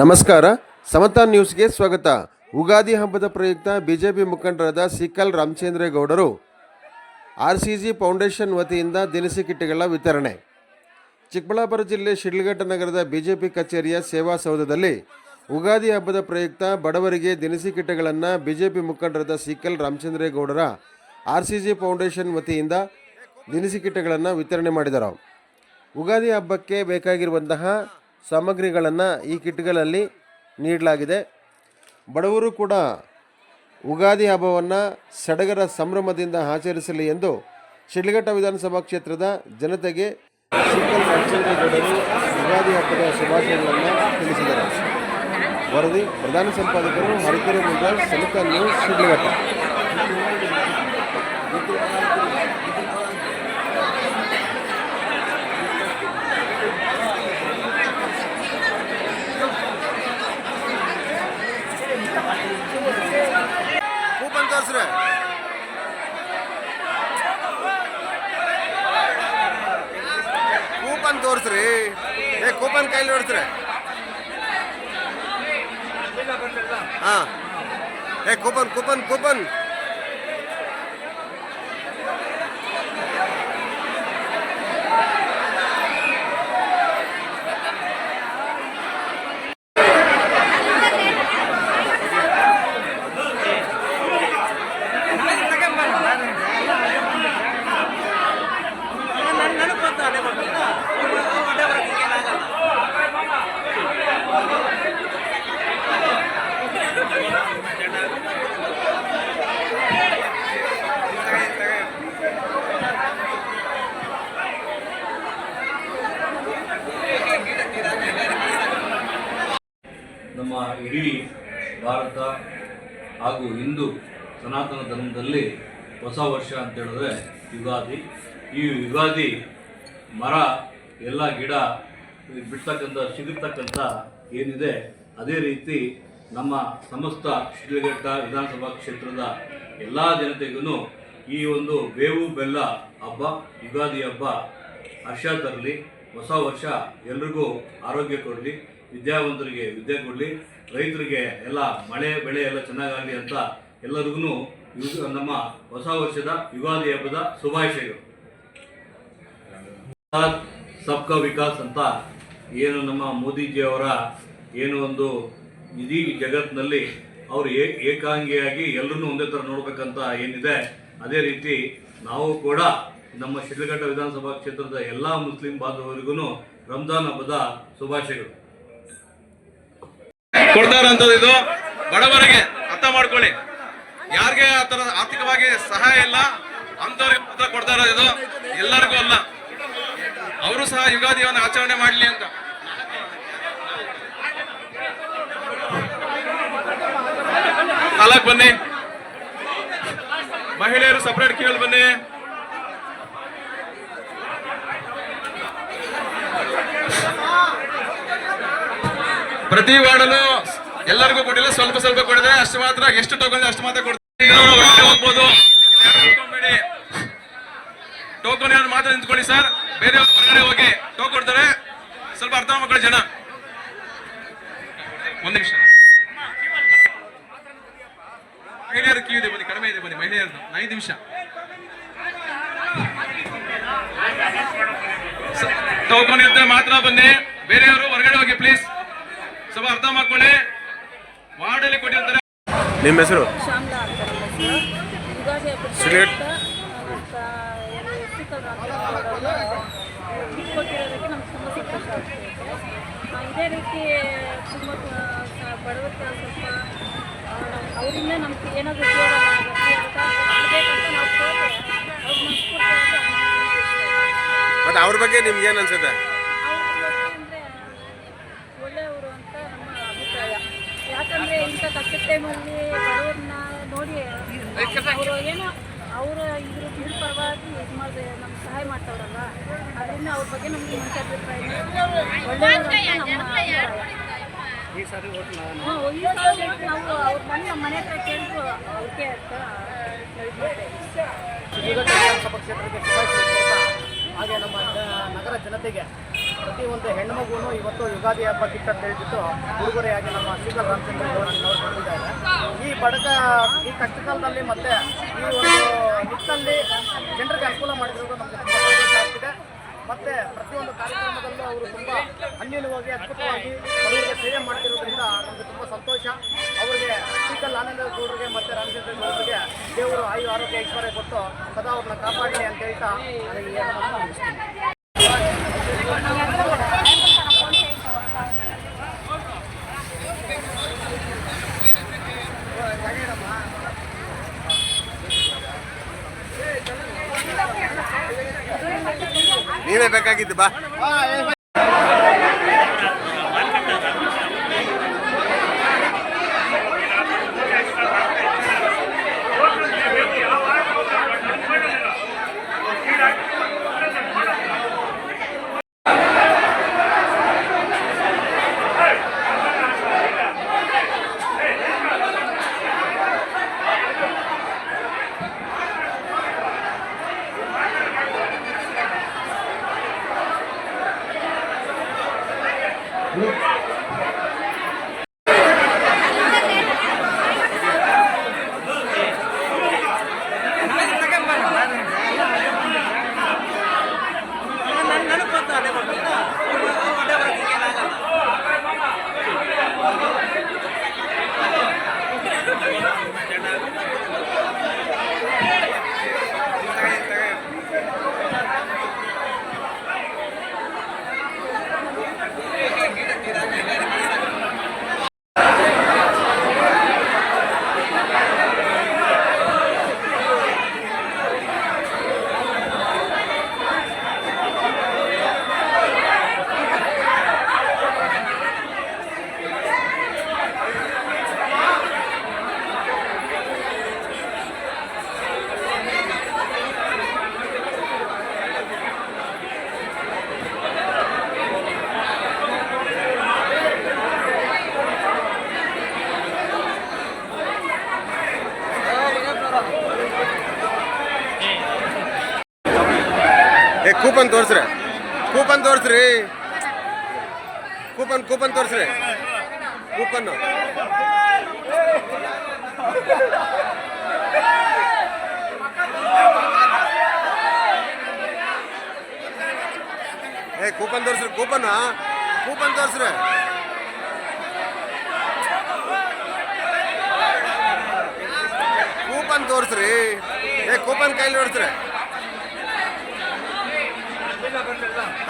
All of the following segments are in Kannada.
ನಮಸ್ಕಾರ, ಸಮತಾ ನ್ಯೂಸ್ಗೆ ಸ್ವಾಗತ. ಉಗಾದಿ ಹಬ್ಬದ ಪ್ರಯುಕ್ತ ಬಿಜೆಪಿ ಮುಖಂಡರಾದ ಸಿಕಲ್ ರಾಮಚಂದ್ರೇಗೌಡರು ಆರ್ ಸಿ ಜಿ ಫೌಂಡೇಶನ್ ವತಿಯಿಂದ ದಿನಸಿ ಕಿಟ್ಗಳ ವಿತರಣೆ. ಚಿಕ್ಕಬಳ್ಳಾಪುರ ಜಿಲ್ಲೆ ಶಿಡ್ಲಘಟ್ಟ ನಗರದ ಬಿಜೆಪಿ ಕಚೇರಿಯ ಸೇವಾ ಸೌಧದಲ್ಲಿ ಉಗಾದಿ ಹಬ್ಬದ ಪ್ರಯುಕ್ತ ಬಡವರಿಗೆ ದಿನಸಿ ಕಿಟ್ಗಳನ್ನು ಬಿಜೆಪಿ ಮುಖಂಡರಾದ ಸಿಕಲ್ ರಾಮಚಂದ್ರೇಗೌಡರ ಆರ್ ಸಿ ಜಿ ಫೌಂಡೇಶನ್ ವತಿಯಿಂದ ದಿನಸಿ ಕಿಟ್ಗಳನ್ನು ವಿತರಣೆ ಮಾಡಿದರು. ಉಗಾದಿ ಹಬ್ಬಕ್ಕೆ ಬೇಕಾಗಿರುವಂತಹ ಸಾಮಗ್ರಿಗಳನ್ನು ಈ ಕಿಟ್ಗಳಲ್ಲಿ ನೀಡಲಾಗಿದೆ. ಬಡವರು ಕೂಡ ಉಗಾದಿ ಹಬ್ಬವನ್ನು ಸಡಗರ ಸಂಭ್ರಮದಿಂದ ಆಚರಿಸಲಿ ಎಂದು ಶಿಡ್ಲಘಟ್ಟ ವಿಧಾನಸಭಾ ಕ್ಷೇತ್ರದ ಜನತೆಗೆ ರಾಮಚಂದ್ರಗೌಡರು ಯುಗಾದಿ ಹಬ್ಬದ ಶುಭಾಶಯಗಳನ್ನು ತಿಳಿಸಿದರು. ವರದಿ, ಪ್ರಧಾನ ಸಂಪಾದಕರು ಹರಿಕೆರೆ ಮುಂದ ಸಲಿತಾ ನ್ಯೂಸ್ ಶಿಡ್ಲಘಟ್ಟ. ತೋರಿಸ್ರೆ ಕೂಪನ್ ತೋರಿಸ್ರಿ. ಏ ಕೂಪನ್ ಕೈಲಿ ನೋಡ್ಸ್ರೆ ಹಾ. ಏ ಕೂಪನ್ ಕೂಪನ್ ಕೂಪನ್ ನಮ್ಮ ಇಡೀ ಭಾರತ ಹಾಗೂ ಹಿಂದೂ ಸನಾತನ ಧರ್ಮದಲ್ಲಿ ಹೊಸ ವರ್ಷ ಅಂತ ಹೇಳಿದ್ರೆ ಯುಗಾದಿ. ಈ ಯುಗಾದಿ ಮರ, ಎಲ್ಲ ಗಿಡ, ಬಿಡ್ತಕ್ಕಂಥ ಸಿಗಿರ್ತಕ್ಕಂಥ ಏನಿದೆ, ಅದೇ ರೀತಿ ನಮ್ಮ ಸಮಸ್ತ ಶಿಡ್ಲಘಟ್ಟ ವಿಧಾನಸಭಾ ಕ್ಷೇತ್ರದ ಎಲ್ಲ ಜನತೆಗೂ ಈ ಒಂದು ಬೇವು ಬೆಲ್ಲ ಹಬ್ಬ, ಯುಗಾದಿ ಹಬ್ಬ ಹರ್ಷ ತರಲಿ. ಹೊಸ ವರ್ಷ ಎಲ್ರಿಗೂ ಆರೋಗ್ಯ ಕೊಡಲಿ. ವಿದ್ಯಾವಂತರಿಗೆ ವಿದ್ಯೆ ಕೊಡಲಿ, ರೈತರಿಗೆ ಎಲ್ಲ ಮಳೆ, ಬೆಳೆ ಎಲ್ಲ ಚೆನ್ನಾಗಾಗಲಿ ಅಂತ ಎಲ್ಲರಿಗೂ ನಮ್ಮ ಹೊಸ ವರ್ಷದ ಯುಗಾದಿ ಹಬ್ಬದ ಶುಭಾಶಯಗಳು. ಸಬ್ಕಾ ವಿಕಾಸ್ ಅಂತ ಏನು ನಮ್ಮ ಮೋದಿಜಿಯವರ ಏನು ಒಂದು ಇಡೀ ಜಗತ್ತಿನಲ್ಲಿ ಅವರು ಏಕಾಂಗಿಯಾಗಿ ಎಲ್ಲರನ್ನೂ ಒಂದೇ ಥರ ನೋಡ್ಬೇಕಂತ ಏನಿದೆ, ಅದೇ ರೀತಿ ನಾವು ಕೂಡ ನಮ್ಮ ಶಿಡ್ಲಘಟ್ಟ ವಿಧಾನಸಭಾ ಕ್ಷೇತ್ರದ ಎಲ್ಲ ಮುಸ್ಲಿಂ ಬಾಂಧವರಿಗೂ ರಂಜಾನ್ ಹಬ್ಬದ ಶುಭಾಶಯಗಳು. ಕೊಡ್ತಾ ಇರೋಂಥದ್ದು ಇದು. ಬಡವರಿಗೆ ಅರ್ಥ ಮಾಡ್ಕೊಳ್ಳಿ. ಯಾರಿಗೆ ಆ ತರ ಆರ್ಥಿಕವಾಗಿ ಸಹಾಯ ಇಲ್ಲ ಅಂತವ್ರಿಗೆ ಮಾತ್ರ ಕೊಡ್ತಾ ಇರೋದು ಇದು. ಎಲ್ಲರಿಗೂ ಅಲ್ಲ. ಅವರು ಸಹ ಯುಗಾದಿಯನ್ನು ಆಚರಣೆ ಮಾಡಲಿ ಅಂತ. ನಾಲ್ಕು ಬನ್ನಿ. ಮಹಿಳೆಯರು ಸಪ್ರೇಟ್ ಕೇಳಿ ಬನ್ನಿ. ಪ್ರತಿ ವಾರ್ಡಲ್ಲೂ ಎಲ್ಲರಿಗೂ ಕೊಟ್ಟಿಲ್ಲ, ಸ್ವಲ್ಪ ಸ್ವಲ್ಪ ಕೊಡಿದೆ ಅಷ್ಟು ಮಾತ್ರ, ಎಷ್ಟು ಟೋಕನ್ ಅಷ್ಟು ಮಾತ್ರ ಕೊಡ್ತೀನಿ ಹೊರಗಡೆ ಹೋಗ್ಬೋದು. ಟೋಕನ್ ಏನಾದ್ರು ಮಾತ್ರ ನಿಂತ್ಕೊಳ್ಳಿ ಸರ್. ಬೇರೆ ಹೊರಗಡೆ ಹೋಗಿ ಟೋಕ್ ಕೊಡ್ತಾರೆ. ಸ್ವಲ್ಪ ಅರ್ಥ ಮಾಡ್ಕೊಳ್ಳಿ ಜನ. ಒಂದು ನಿಮಿಷ. ಮಹಿಳೆಯರು ಕ್ಯೂ ಇದೆ, ಬನ್ನಿ, ಕಡಿಮೆ ಇದೆ, ಬನ್ನಿ ಮಹಿಳೆಯರದು ಐದು ನಿಮಿಷ. ಟೋಕನ್ ಇದ್ದರೆ ಮಾತ್ರ ಬನ್ನಿ. ಬೇರೆಯವರು ಹೊರಗಡೆ ಹೋಗಿ ಪ್ಲೀಸ್ ಸ್ವಲ್ಪ ಅರ್ಥ ಮಾಡ್ಕೊಳ್ಳಿ. ವಾರ್ಡಲ್ಲಿ ಕೊಟ್ಟಿರ್ತಾರೆ. ನಿಮ್ಮ ಹೆಸರು? ಸಿಗರೇಟ್? ನಮ್ಗೆ ತುಂಬ ಸಂತೋಷ ಆಗ್ತೈತೆ ಆ, ಇದೇ ರೀತಿ ತುಂಬ ಬಡವರಿಗೆ ಸ್ವಲ್ಪ ಅವರಿಂದ ನಮ್ಗೆ ಏನಾದರೂ ಉಪಯೋಗ ಮಾಡಬೇಕಂತ ನಾವು ಅವ್ರ ಬಗ್ಗೆ ನಿಮ್ಗೆ ಏನು ಅನ್ಸುತ್ತೆ ಅಂದರೆ ಒಳ್ಳೆಯವರು ಅಂತ ನಮ್ಮ ಅಭಿಪ್ರಾಯ ಯಾಕಂದ್ರೆ ಇಂಥ ಕಷ್ಟದ ಟೈಮಲ್ಲಿ ಬಡವ್ರನ್ನ ನೋಡಿ ಅವರು ಏನೋ ಅವರ ಇದ್ರ ಇದ್ರ ಪರವಾಗಿ ಇದು ಮಾಡಿದೆ ನಮ್ಗೆ ಸಹಾಯ ಮಾಡ್ತಾವ್ರಲ್ಲ ಅದರಿಂದ ಅವ್ರ ಬಗ್ಗೆ ನಮ್ಗೆ ಮಂచి ಅಭಿಪ್ರಾಯ. ಈ ಸಾರಿ ನಾವು ಅವ್ರ ಬಂದು ನಮ್ಮ ಮನೆ ಹತ್ರ ಕೇಳಿದ್ರು ಅವ್ರಿಗೆ ಅಂತ ಹಾಗೆ ನಮ್ಮ ನಗರ ನಗರ ಜನತೆ ಒಂದು ಪ್ರತಿಯೊಂದು ಹೆಣ್ಮಗುನು ಇವತ್ತು ಯುಗಾದಿ ಹಬ್ಬ ಕಿಟ್ ಅಂತ ಹೇಳ್ಬಿಟ್ಟು ಉಡುಗೊರೆಯಾಗಿ ನಮ್ಮ ಸಿಂಗಲ್ ರಾಮಚಂದ್ರ ಗೌಡನವರು ಕೊಟ್ಟಿದ್ದಾರೆ ಈ ಬಡಕ, ಈ ಕಷ್ಟಕಾಲದಲ್ಲಿ ಮತ್ತೆ ಈ ಒಂದು ಹಿತ್ತಲ್ಲಿ ಜನರಿಗೆ ಅನುಕೂಲ ಮಾಡಿರೋದು ನಮಗೆ ತುಂಬ ಆಗ್ತಿದೆ. ಮತ್ತೆ ಪ್ರತಿಯೊಂದು ಕಾರ್ಯಕ್ರಮದಲ್ಲೂ ಅವರು ತುಂಬ ಅನ್ಯೂನ್ಯವಾಗಿ, ಅದ್ಭುತವಾಗಿ ಬಡವರಿಗೆ ಸೇವೆ ಮಾಡ್ತಿರೋದ್ರಿಂದ ನಮಗೆ ತುಂಬ ಸಂತೋಷ. ಅವರಿಗೆ ಸಿಂಗಲ್ ಆನಂದ ಗೌಡರಿಗೆ ಮತ್ತು ರಾಮಚಂದ್ರ ಗೌಡರಿಗೆ ದೇವರು ಆಯು, ಆರೋಗ್ಯ, ಐಶ್ವರ್ಯ ಕೊಟ್ಟು ಸದಾ ಅವ್ರನ್ನ ಕಾಪಾಡಲಿ ಅಂತ ಹೇಳ್ತಾ ನನಗೆ ಈ ಹೇಳೋದನ್ನ ಏ, ಕೂಪನ್ ತೋರಿಸ್ರಿ. ಕೂಪನ್ ತೋರಿಸ್ರಿ. ಕೂಪನ್ ಕೂಪನ್ ತೋರಿಸ್ರಿ. ಕೂಪನ್. ಏ, ಕೂಪನ್ ತೋರಿಸ್ರಿ, ಕೂಪನ್. ಕೂಪನ್ ತೋರಿಸ್ರಿ. ಕೂಪನ್ ತೋರಿಸ್ರಿ. ಏ, ಕೂಪನ್ ಕೈಲಿ ನೋಡ್ಸ್ರಿ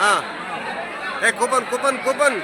ಹಾ ಏ ಕೂಪನ್ ಕೂಪನ್ ಕೂಪನ್